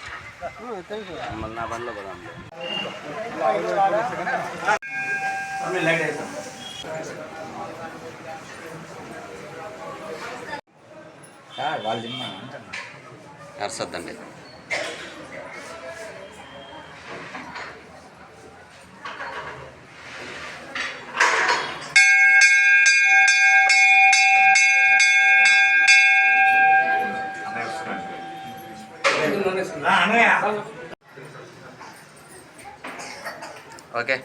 మళ్ళీ నా బండ్లో పోదాం వాళ్ళు నర్సొద్దండి. ఓకే.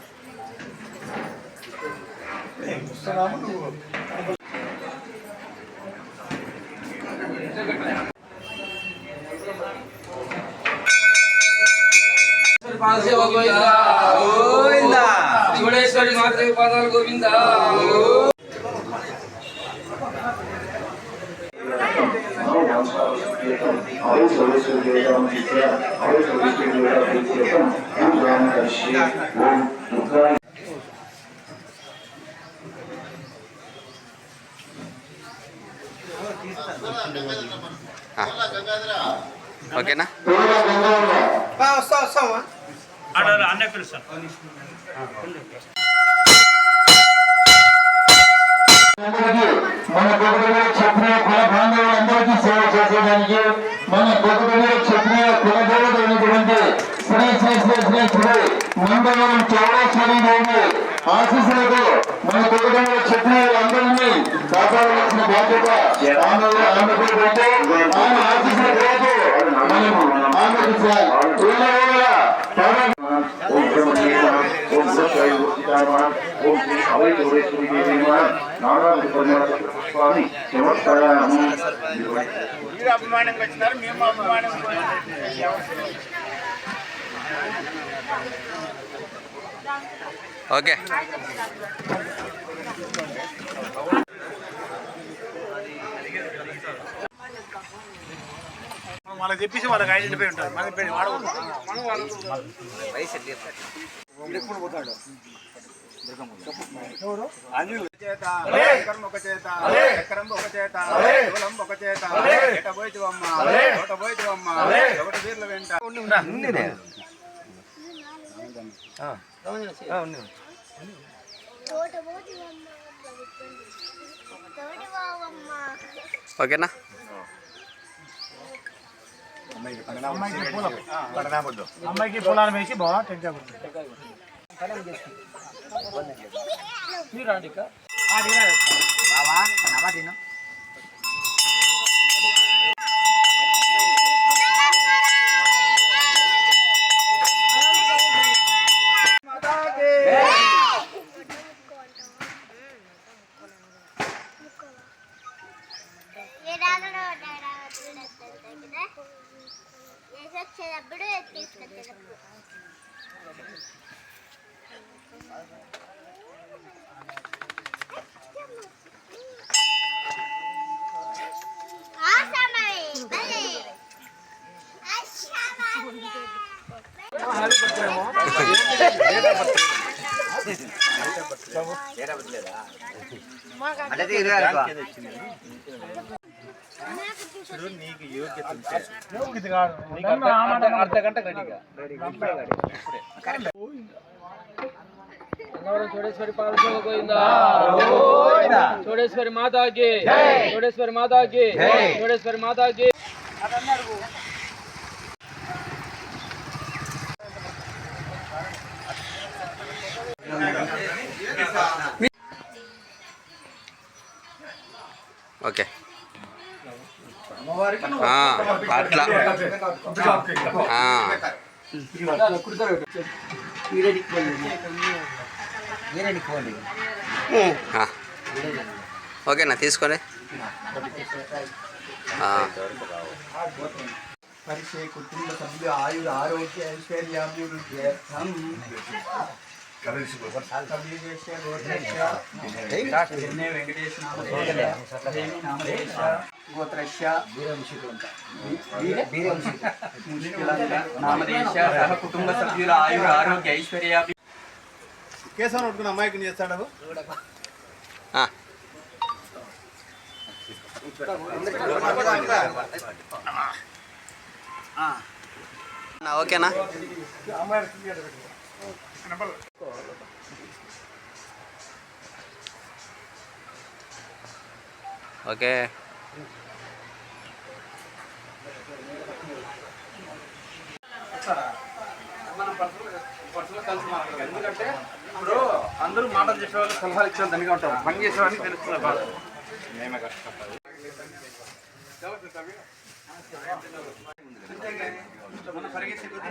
గోవిందా. శివుడేశ్వరి మాతృ పాదాలు గోవిందా. ఓకేనా? వస్తా వస్తావా మన కొడుకునే క్షత్రియ కుల బాంధవులందరికీ సేవ చేసేదానికి మన కొడుకునే చెప్పిన కుల అయినటువంటి శ్రీ శ్రీ శ్రీ శ్రీ శ్రీ నందవరం చౌడేశ్వరి దేవి ఆశీస్సులతో మన గొప్పదేవుడు చెప్పిన వాళ్ళందరినీ కాపాడవలసిన బాధ్యత ఆమె ఆమెపై పెట్టి ఆమె ఆశీస్సుల పేరుతో మనము ఆమెకు వేల ఓం బ్రహ్మదేవ ఓం బ్రహ్మదేవ ఓం శ్రీ అవై చౌడేశ్వరి దేవి నారాయణ పరిమళ పుష్పాన్ని సమర్పయామి ఓకే. వాళ్ళకి చెప్పేసి వాళ్ళకి ఐడెంటిఫై ఉంటారు. మనకి పెట్టి వాడకూడదు. చేత కర్మ ఒక చేత చక్రం ఒక చేత కులం ఒక చేత ఎట పోయితివమ్మ పోయితివమ్మ ఒకటి వీర్ల వెంట ఓకేనా? అమ్మాయికి పొలాలు వేసి బాగా టెంకాయ కొట్టు. కాదు. నన్ను ఆ మాట గంగవరం చోడేశ్వరి పాదసేవ గోవిందా చోడేశ్వరి మాతాకి. చోడేశ్వరి మాతాకి. చోడేశ్వరి మాతాకి అట్లా. ఓకేనా తీసుకొని ఆ, పరిచయ కుటుంబ సభ్యులు ఆయుర ఆరోగ్య ఐశ్వర్యాభివృద్ధ్యర్థం కవిదేశ గోత్రస్య సహ కుటుంబ సభ్యుల ఆయుర ఆరోగ్య ఐశ్వర్య కేశవన్ నోట్టుకున్న అమ్మాయికి చేస్తాడు ఓకేనా? ఓకే. ఎందుకంటే ఇప్పుడు అందరూ మాటలు చెప్పే వాళ్ళు సలహాలు ఇచ్చే దండిగా ఉంటారు. పని చేసే వాళ్ళకి తెలుస్తుంది బాధ మేమే కష్టపడాలి. మన పరిగెత్తి కొద్దీ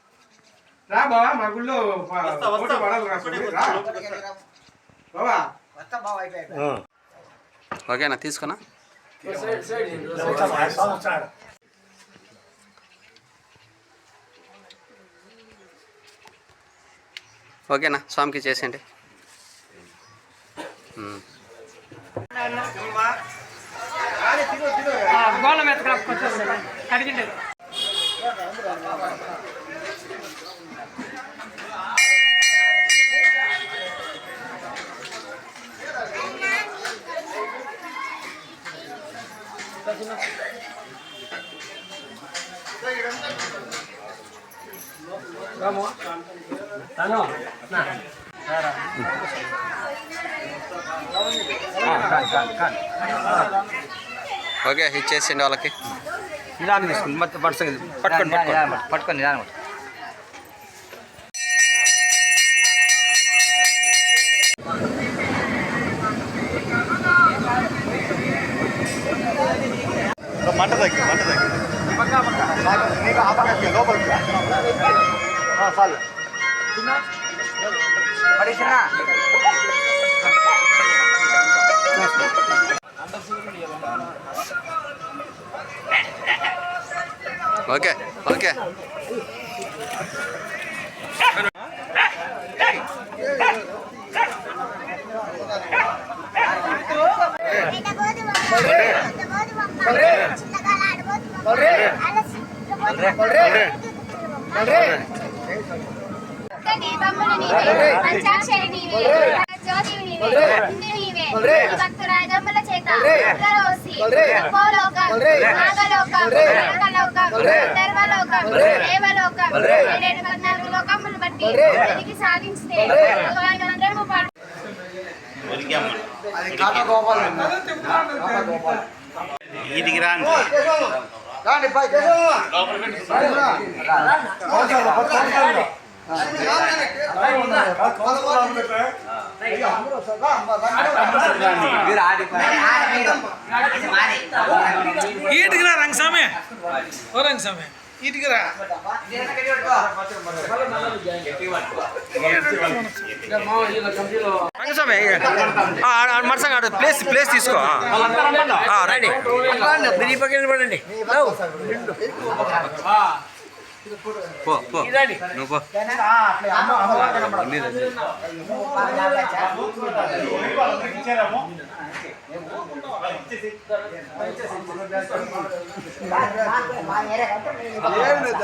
రా బావా మా గుళ్ళో ఫోటో పడాలి రా. బావా. ఓకేనా తీసుకున్నా? ఓకేనా స్వామికి చేసేయండి. గోళం ఓకే ఇచ్చేసిండి వాళ్ళకి. నిదానం తీసుకుని మొత్తం పట్టుకొని పట్టుకోండి, పట్టుకోండి. పట్టుకొని నిదానం మంట తగ్గి మంట పక్కకి లోపలికి చాలు ఓకే ఓకే పెద్ద గోధుమ పెద్ద గోధుమ చిన్నగా ఆడబోతుమ నీవే పంచాక్షరి నీవే జ్యోతివి నీవే ఇందు నీవే భక్తురాజముల చేత ఉత్తరోసి భూలోకం నాగలోకం నరకలోకం సర్వలోకం దేవలోకం ఏడేడు పద్నాలుగు లోకములు బట్టి వెలికి సాధించితే భగవాన్ అందరము పాడు ఈటికిరా రంగస్వామి ఓ రంగస్వామి ఈటికిరా. రంగస్వామి మరసంగా ప్లేస్ ప్లేస్ తీసుకో. ఈ పక్కన నిలబడండి. పో పో. నువ్వు పో.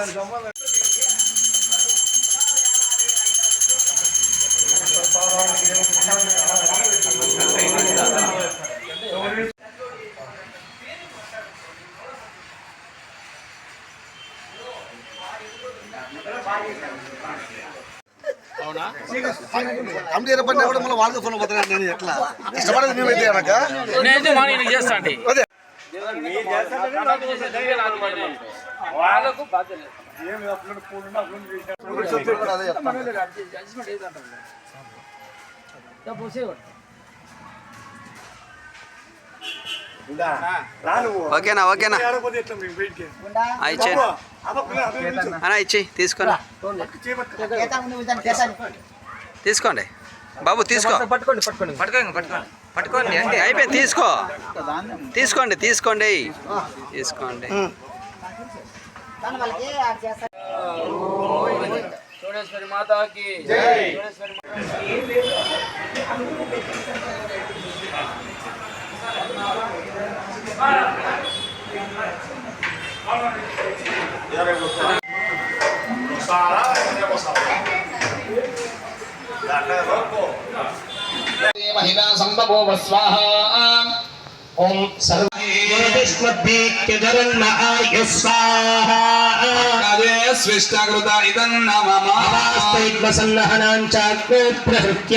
సంబంధం కమిటీ ఏర్పడినా కూడా మళ్ళీ వాళ్ళకి ఫోన్ పోతున్నాను నేను ఎట్లా ఇష్టపడేది మేమైతే కనుక నేనైతే మా నేను చేస్తా అండి అదే వాళ్ళకు బాధ్యత లేదు. దా పోసేవాడు. ఓకేనా ఓకేనా? అన్నా ఇచ్చేయి తీసుకొని. తీసుకోండి. బాబు తీసుకో. పట్టుకోండి పట్టుకోండి. పట్టుకోండి పట్టుకోండి. పట్టుకోండి అంటే. అయిపోయింది తీసుకో. తీసుకోండి తీసుకోండి. తీసుకోండి. చోడేశ్వరి మాతాకి महिला संभवो स्वाहा। ओम सर्वेष्वद्भीत्यजरन्न आय स्वाहा प्रहृत्य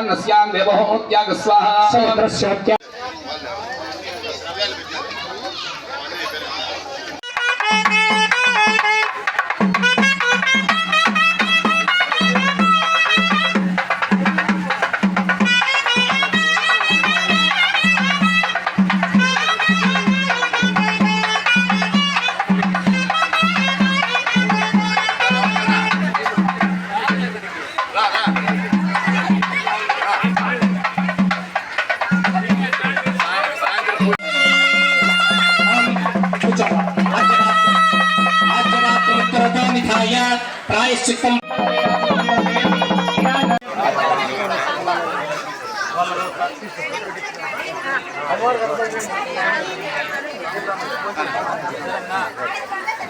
कर्मण्यस्यां देवः ओत्याग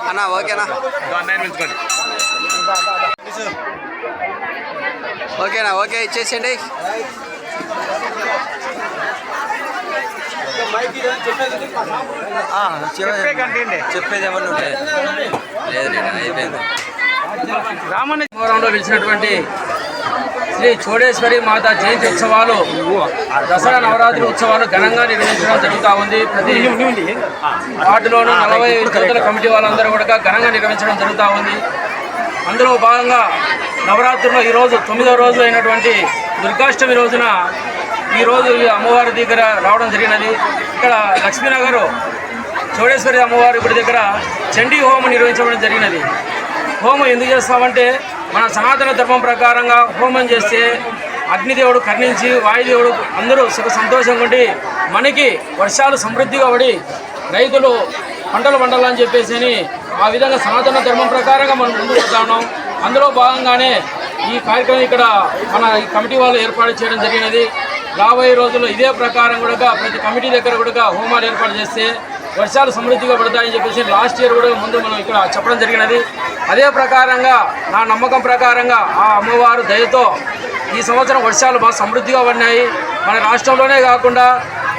అన్నా ఓకేనా? ఓకేనా? ఓకే ఇచ్చేసేయండి. చెప్పేది ఏమన్నా ఉంటాయి లేదు అయిపోయింది. రామన్నవరంలో వెలిసినటువంటి శ్రీ చోడేశ్వరి మాత జయంతి ఉత్సవాలు దసరా నవరాత్రి ఉత్సవాలు ఘనంగా నిర్వహించడం జరుగుతూ ఉంది. ప్రతి వార్డులోనూ నలభై జ్యోతుల కమిటీ వాళ్ళందరూ కూడా ఘనంగా నిర్వహించడం జరుగుతూ ఉంది. అందులో భాగంగా నవరాత్రిలో ఈరోజు తొమ్మిదవ రోజు అయినటువంటి దుర్గాష్టమి రోజున ఈరోజు ఈ అమ్మవారి దగ్గర రావడం జరిగినది. ఇక్కడ లక్ష్మీనగర్ చోడేశ్వరి అమ్మవారి గుడి దగ్గర చండీ హోమం నిర్వహించడం జరిగినది. హోమం ఎందుకు చేస్తామంటే మన సనాతన ధర్మం ప్రకారంగా హోమం చేస్తే అగ్నిదేవుడు కర్ణించి వాయుదేవుడు అందరూ సుఖ సంతోషంగా ఉండి మనకి వర్షాలు సమృద్ధిగా పడి రైతులు పంటలు పండాలని చెప్పేసి అని ఆ విధంగా సనాతన ధర్మం ప్రకారంగా మనం ముందుకు వస్తా అందులో భాగంగానే ఈ కార్యక్రమం ఇక్కడ మన ఈ కమిటీ వాళ్ళు ఏర్పాటు చేయడం జరిగినది. రాబోయే రోజుల్లో ఇదే ప్రకారం కూడా ప్రతి కమిటీ దగ్గర కూడా హోమాలు ఏర్పాటు చేస్తే వర్షాలు సమృద్ధిగా పడతాయని చెప్పేసి లాస్ట్ ఇయర్ కూడా ముందు మనం ఇక్కడ చెప్పడం జరిగినది. అదే ప్రకారంగా నా నమ్మకం ప్రకారంగా ఆ అమ్మవారు దయతో ఈ సంవత్సరం వర్షాలు బాగా సమృద్ధిగా పడినాయి. మన రాష్ట్రంలోనే కాకుండా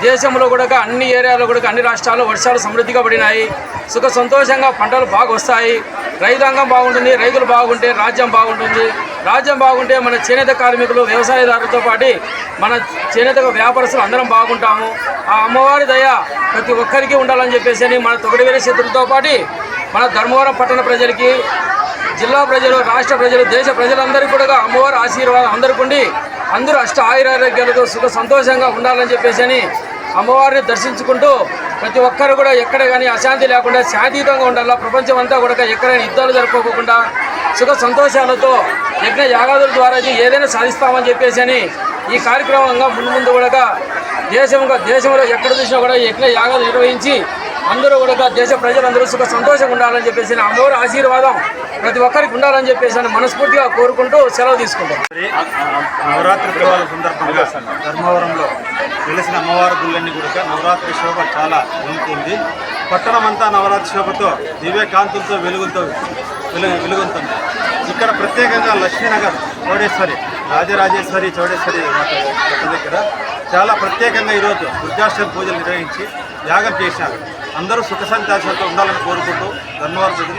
దేశంలో కూడా అన్ని ఏరియాలో కూడా అన్ని రాష్ట్రాల్లో వర్షాలు సమృద్ధిగా పడినాయి. సుఖ సంతోషంగా పంటలు బాగా వస్తాయి. రైతాంగం బాగుంటుంది రైతులు బాగుంటే రాజ్యం బాగుంటుంది. రాజ్యం బాగుంటే మన చేనేత కార్మికులు వ్యవసాయదారులతో పాటు మన చేనేత వ్యాపారస్తులు అందరం బాగుంటాము. ఆ అమ్మవారి దయ ప్రతి ఒక్కరికి ఉండాలని చెప్పేసి అని మన తొగడివేరే శత్రులతో పాటు మన ధర్మవరం పట్టణ ప్రజలకి జిల్లా ప్రజలు రాష్ట్ర ప్రజలు దేశ ప్రజలందరికీ కూడా అమ్మవారి ఆశీర్వాదం అందరికీ ఉండి అందరూ అష్ట ఆయురారోగ్యాలతో సుఖ సంతోషంగా ఉండాలని చెప్పేసి అని అమ్మవారిని దర్శించుకుంటూ ప్రతి ఒక్కరు కూడా ఎక్కడ కానీ అశాంతి లేకుండా శాంతియుతంగా ఉండాలా? ప్రపంచం అంతా కూడా ఎక్కడైనా యుద్ధాలు జరుపుకోకుండా సుఖ సంతోషాలతో యజ్ఞ యాగాదుల ద్వారా ఏదైనా సాధిస్తామని చెప్పేసి అని ఈ కార్యక్రమంగా ముందు ముందు కూడా దేశంగా దేశంలో ఎక్కడ చూసినా కూడా యజ్ఞ యాగాలు నిర్వహించి అందరూ కూడా దేశ ప్రజలందరూ సుఖ సంతోషంగా ఉండాలని చెప్పేసి అమ్మవారి ఆశీర్వాదం ప్రతి ఒక్కరికి ఉండాలని చెప్పేసి అని మనస్ఫూర్తిగా కోరుకుంటూ సెలవు తీసుకుంటాం. నవరాత్రి ఉత్సవాల సందర్భంగా ధర్మవరంలో వెలిసిన అమ్మవారి గుళ్ళన్ని కూడా నవరాత్రి శోభ చాలా ఉంటుంది పట్టణమంతా నవరాత్రి శోభతో దివ్యకాంతులతో వెలుగుతో వెలుగు వెలుగుతుంది ఇక్కడ ప్రత్యేకంగా లక్ష్మీనగర్ చౌడేశ్వరి రాజరాజేశ్వరి చౌడేశ్వరి దగ్గర చాలా ప్రత్యేకంగా ఈరోజు దుర్గాష్టమి పూజలు నిర్వహించి యాగం చేశారు. అందరూ సుఖ సంతోషాలతో ఉండాలని కోరుకుంటూ ధన్యవాదాలు